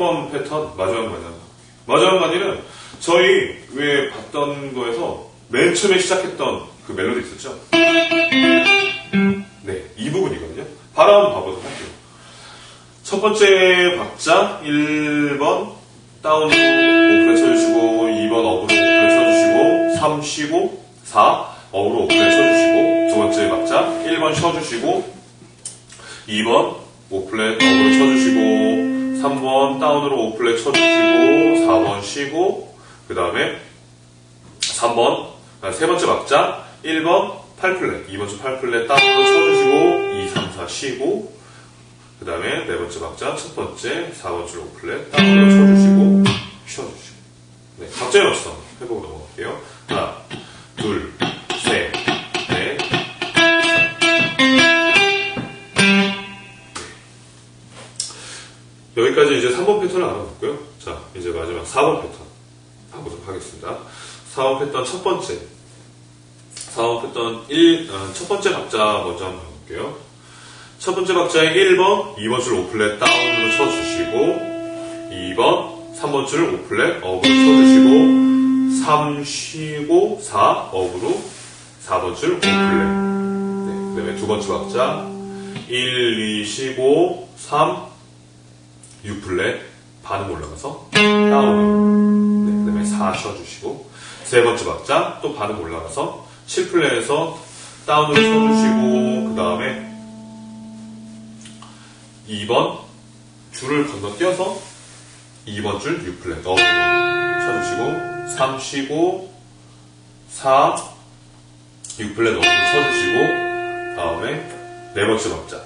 3번 패턴 마지막 마디 마지막 마디는 저희 왜 봤던 거에서 맨 처음에 시작했던 그 멜로디 있었죠? 네, 이 부분이거든요. 바로 한번 봐보도록 할게요. 첫 번째 박자 1번 다운으로 오프레 쳐주시고 2번 업으로 오프레 쳐주시고 3 쉬고 4 업으로 오프레 쳐주시고 두 번째 박자 1번 쉬어주시고 2번 오플렛 업으로 쳐주시고 3번 다운으로 오플렛 쳐주시고 4번 쉬고 그 다음에 3번 아, 세 번째 박자 1번 8플랫 2번 주 8플랫 다운으로 쳐주시고 2, 3, 4 쉬고 그 다음에 네 번째 박자 첫 번째 4번 줄 오플렛 다운으로 쳐주시고 쉬어주시고. 네, 박자에 맞춰서 여기까지 이제 3번 패턴을 알아봤고요. 자, 이제 마지막 4번 패턴 가보도록 하겠습니다. 4번 패턴 첫 번째. 4번 패턴 1, 어, 첫 번째 박자 먼저 한번 해볼게요. 첫 번째 박자에 1번, 2번 줄 오플렛 다운으로 쳐주시고, 2번, 3번 줄 오플렛 업으로 쳐주시고, 3 쉬고, 4 업으로 4번 줄 오플렛. 네, 그 다음에 두 번째 박자 1, 2 쉬고, 3, 6플랫 반음 올라가서 다운 네, 그 다음에 4 쉬어주시고. 세 번째 박자 또 반음 올라가서 7플랫에서 다운으로 쳐주시고 그 다음에 2번 줄을 건너뛰어서 2번 줄 6플랫 업으로 쳐주시고 3 쉬고 4 6플랫 업으로 쳐주시고 다음에 네 번째 박자.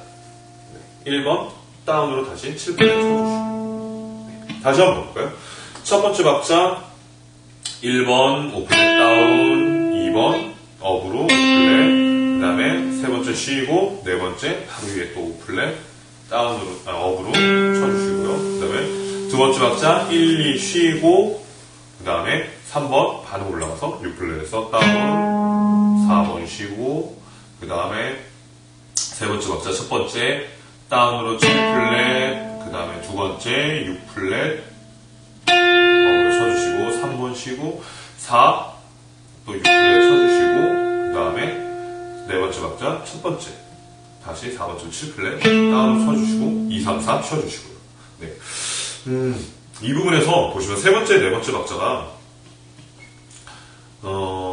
네, 1번 다운으로 다시 7플랫 쳐주시고 네, 다시 한번 볼까요? 첫 번째 박자 1번 5플랫 다운 2번 업으로 5플랫 그 다음에 세 번째 쉬고 네 번째 바로 위에 또 5플랫 다운으로 아, 업으로 쳐주시고요 그 다음에 두 번째 박자 1, 2 쉬고 그 다음에 3번 반음 올라가서 6플랫에서 다운 4번 쉬고 그 다음에 세 번째 박자 첫 번째 다운으로 7플랫, 그 다음에 두 번째 6플랫, 업으로 쳐주시고, 3번 쉬고, 4, 또 6플랫 쳐주시고, 그 다음에 네 번째 박자 첫 번째, 다시 4번째 7플랫, 다운으로 쳐주시고, 2, 3, 4 쉬어주시고요. 네. 음, 이 부분에서 보시면 세 번째, 네 번째 박자가, 어,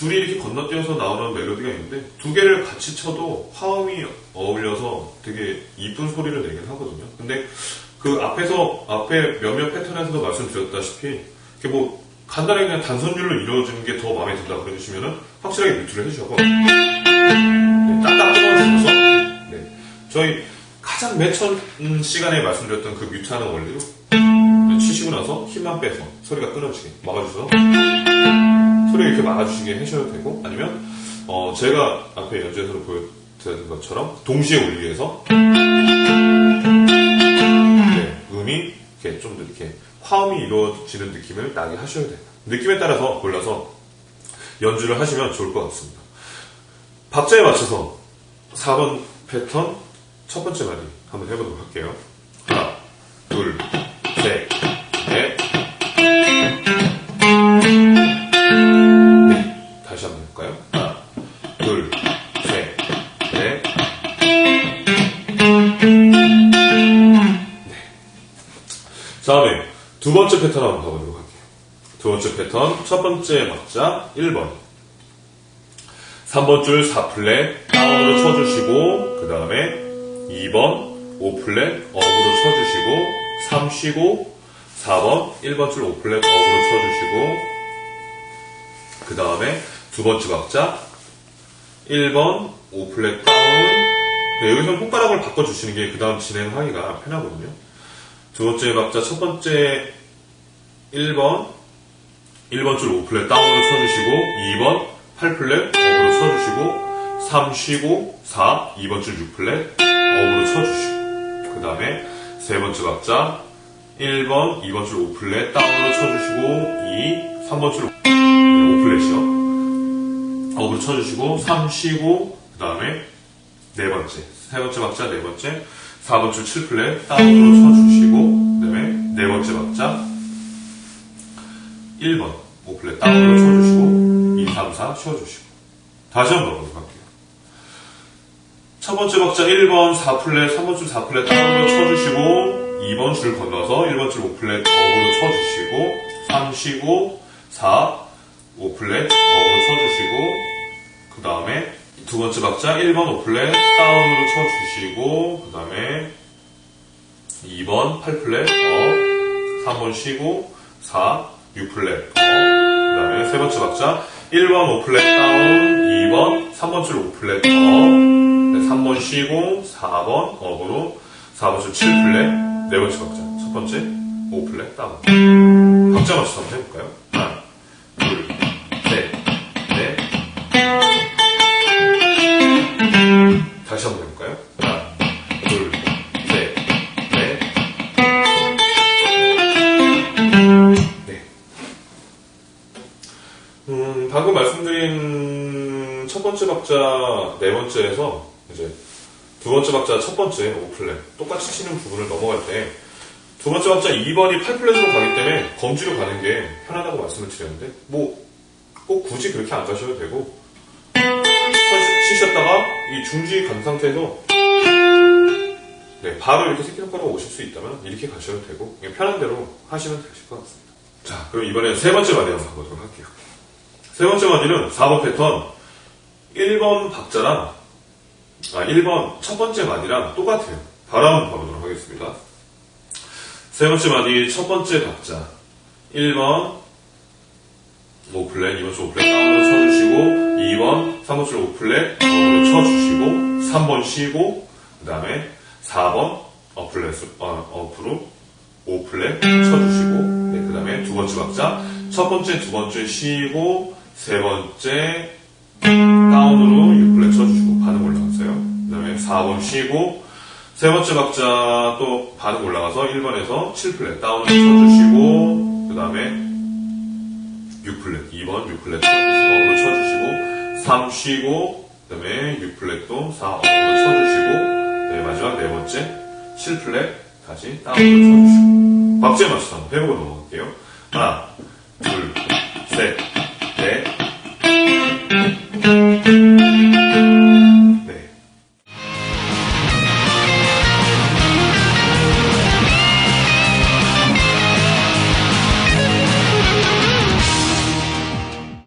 줄이 이렇게 건너뛰어서 나오는 멜로디가 있는데 두 개를 같이 쳐도 화음이 어울려서 되게 이쁜 소리를 내긴 하거든요. 근데 그 앞에서 앞에 몇몇 패턴에서도 말씀드렸다시피 이렇게 뭐 간단하게 그냥 단선율로 이루어지는 게 더 마음에 든다 그러시면은 확실하게 뮤트를 해주셔서 네, 딱딱 끊어주셔서 네, 저희 가장 맨 처음 시간에 말씀드렸던 그 뮤트하는 원리로 치시고 나서 힘만 빼서 소리가 끊어지게 막아주셔서 소리 이렇게 막아주시게 하셔도 되고 아니면 어, 제가 앞에 연주에서 보여드린 것처럼 동시에 올리기 위해서 네, 음이 이렇게 좀더 이렇게 화음이 이루어지는 느낌을 나게 하셔야 돼요. 느낌에 따라서 골라서 연주를 하시면 좋을 것 같습니다. 박자에 맞춰서 4번 패턴 첫 번째 마디 한번 해보도록 할게요. 하나, 둘, 셋, 두 번째 패턴 한번 가보도록 할게요. 두 번째 패턴, 첫 번째 박자 1번. 3번 줄 4플랫 다운으로 쳐주시고 그 다음에 2번 5플랫 업으로 쳐주시고 3 쉬고 4번 1번 줄 5플랫 업으로 쳐주시고 그 다음에 두 번째 박자 1번 5플랫 다운 네, 여기서 손가락을 바꿔주시는 게 그 다음 진행하기가 편하거든요 두 번째 박자 첫 번째 1번 1번 줄 5플랫 다운으로 쳐주시고 2번 8플랫 업으로 쳐주시고 3 쉬고 4 2번 줄 6플랫 업으로 쳐주시고 그 다음에 세 번째 박자 1번 2번 줄 5플랫 다운으로 쳐주시고 2 3번 줄 5플랫이요. 업으로 쳐주시고 3 쉬고 그 다음에 네 번째. 세 번째 박자 네 번째. 4번 줄 7플랫 다운으로 쳐주시고 네네 번째 박자 1번 5플랫 다운으로 쳐주시고 2, 3, 4 쉬어주시고 다시 한번 가보도록 할게요. 첫 번째 박자 1번 4플랫, 3번 줄 4플랫 다운으로 쳐주시고 2번 줄 건너서 1번 줄 5플랫 업으로 쳐주시고 3 쉬고 4 5플랫 업으로 쳐주시고 그 다음에 두 번째 박자 1번 5플랫 다운으로 쳐주시고 그 다음에 2번 8플랫 업 3번 쉬고 4 6플랫 업그 다음에 세 번째 박자. 1번 5플랫 다운 2번 3번 줄 5플랫 업 3번 쉬고 4번 업으로 4번 줄 7플랫. 네 번째 박자. 첫 번째 5플랫 다운. 박자 맞춰서 한번 해볼까요? 음, 방금 말씀드린 첫 번째 박자 네 번째에서 이제 두 번째 박자 첫 번째 5플랫 똑같이 치는 부분을 넘어갈 때 두 번째 박자 2번이 8플랫으로 가기 때문에 검지로 가는 게 편하다고 말씀을 드렸는데 뭐 꼭 굳이 그렇게 안 가셔도 되고 쳐- 치셨다가 이 중지 간 상태에서 네, 바로 이렇게 새끼 손가락 오실 수 있다면 이렇게 가셔도 되고 편한 대로 하시면 되실 것 같습니다. 자, 그럼 이번에 세 번째 마디 한번 가보도록 할게요. 세 번째 마디는 4번 패턴 1번 박자랑 아 1번 첫 번째 마디랑 똑같아요. 바로 한번 가보도록 하겠습니다. 세 번째 마디 첫 번째 박자 1번 5플랫, 2번 줄 5플랫 다운으로 쳐주시고 2번 3번 줄 5플랫 업으로 쳐주시고 3번 쉬고 그 다음에 4번 어플랫, 어, 어프로 5플랫 쳐주시고 네, 그 다음에 두 번째 박자 첫 번째, 두 번째 쉬고 세 번째 다운으로 6플랫 쳐주시고 반응 올라갔어요. 그 다음에 4번 쉬고 세 번째 박자 또 반응 올라가서 1번에서 7플랫 다운을 쳐주시고 그 다음에 6플랫 2번 6플랫 어으로 쳐주시고 3 쉬고 그 다음에 6플랫도 4 어으로 쳐주시고 네, 마지막 네 번째 7플랫 다시 다운으로 쳐주시고. 박자에 맞춰서 한번 해보고 넘어갈게요. 하나 둘셋